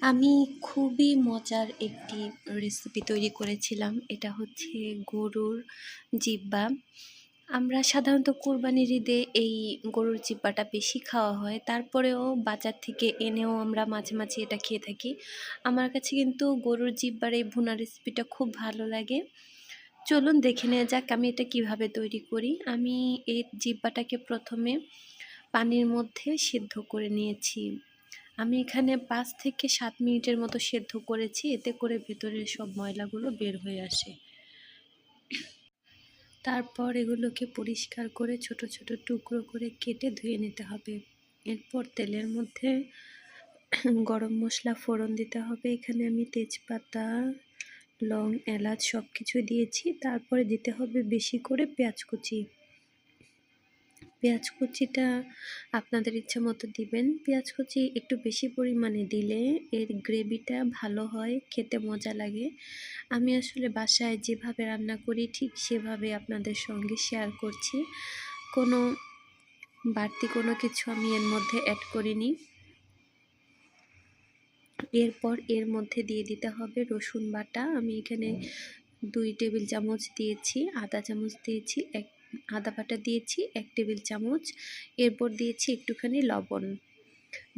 আমি খুবই মজার একটি রেসিপি তৈরি করেছিলাম। এটা হচ্ছে গরুর জিব্বা আমরা সাধারণত কোরবানির ঈদে এই গরুর জিব্বাটা বেশি খাওয়া হয়। তারপরেও বাজার থেকে এনেও আমরা মাঝে মাঝে এটা খেয়ে থাকি। আমার কাছে কিন্তু গরুর জিব্বার এই ভুনা রেসিপিটা খুব ভালো লাগে। চলুন দেখে নেওয়া যাক আমি এটা কীভাবে তৈরি করি। আমি এই জিব্বাটাকে প্রথমে পানির মধ্যে সিদ্ধ করে নিয়েছি। আমি এখানে পাঁচ থেকে সাত মিনিটের মতো সেদ্ধ করেছি, এতে করে ভেতরের সব ময়লাগুলো বের হয়ে আসে। তারপর এগুলোকে পরিষ্কার করে ছোট ছোট টুকরো করে কেটে ধুয়ে নিতে হবে। এরপর তেলের মধ্যে গরম মশলা ফোড়ন দিতে হবে। এখানে আমি তেজপাতা, লং, এলাচ সব কিছু দিয়েছি। তারপরে দিতে হবে বেশি করে পেঁয়াজ কুচি পেঁয়াজ কুচিটা আপনাদের ইচ্ছা মতো দিবেন। পেঁয়াজ কুচি একটু বেশি পরিমাণে দিলে এর গ্রেভিটা ভালো হয়, খেতে মজা লাগে। আমি আসলে বাসায় যেভাবে রান্না করি ঠিক সেভাবে আপনাদের সঙ্গে শেয়ার করছি। কোনো বাড়তি কোনো কিছু আমি এর মধ্যে অ্যাড করিনি। এরপর এর মধ্যে দিয়ে দিতে হবে রসুন বাটা। আমি এখানে দুই টেবিল চামচ দিয়েছি, আদা চামচ দিয়েছি, এক আদা বাটা দিয়েছি, এক টেবিল চামচ। এরপর দিয়েছি একটুখানি লবণ।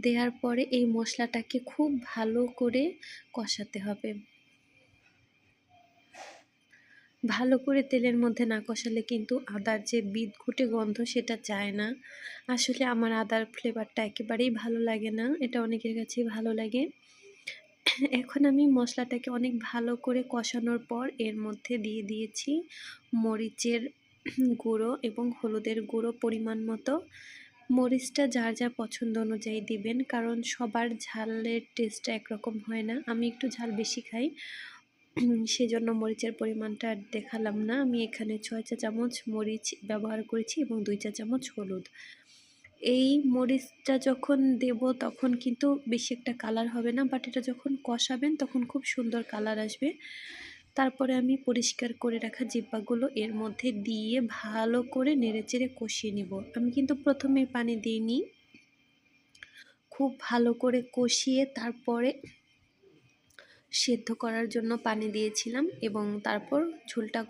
দেওয়ার পরে এই মশলাটাকে খুব ভালো করে কষাতে হবে। ভালো করে তেলের মধ্যে না কষালে কিন্তু আদার যে বিদঘুটে গন্ধ সেটা চায় না। আসলে আমার আদার ফ্লেভারটা একেবারেই ভালো লাগে না, এটা অনেকের কাছেই ভালো লাগে। এখন আমি মশলাটাকে অনেক ভালো করে কষানোর পর এর মধ্যে দিয়ে দিয়েছি মরিচের গুঁড়ো এবং হলুদের গুঁড়ো পরিমাণ মতো। মরিচটা যার যা পছন্দ অনুযায়ী দিবেন, কারণ সবার ঝালের টেস্টটা একরকম হয় না। আমি একটু ঝাল বেশি খাই, সেজন্য মরিচের পরিমাণটা দেখালাম না। আমি এখানে ছয় চা চামচ মরিচ ব্যবহার করেছি এবং দুই চা চামচ হলুদ। এই মরিচটা যখন দেব তখন কিন্তু বেশি একটা কালার হবে না বাট এটা যখন কষাবেন তখন খুব সুন্দর কালার আসবে। তারপরে আমি পরিষ্কার করে রাখা জিব্বাগুলো এর মধ্যে দিয়ে ভালো করে নেড়েচেড়ে কষিয়ে নিব। আমি কিন্তু প্রথমে পানি দিইনি। খুব ভালো করে কষিয়ে তারপরে সেদ্ধ করার জন্য পানি দিয়েছিলাম এবং তারপর ঝোলটা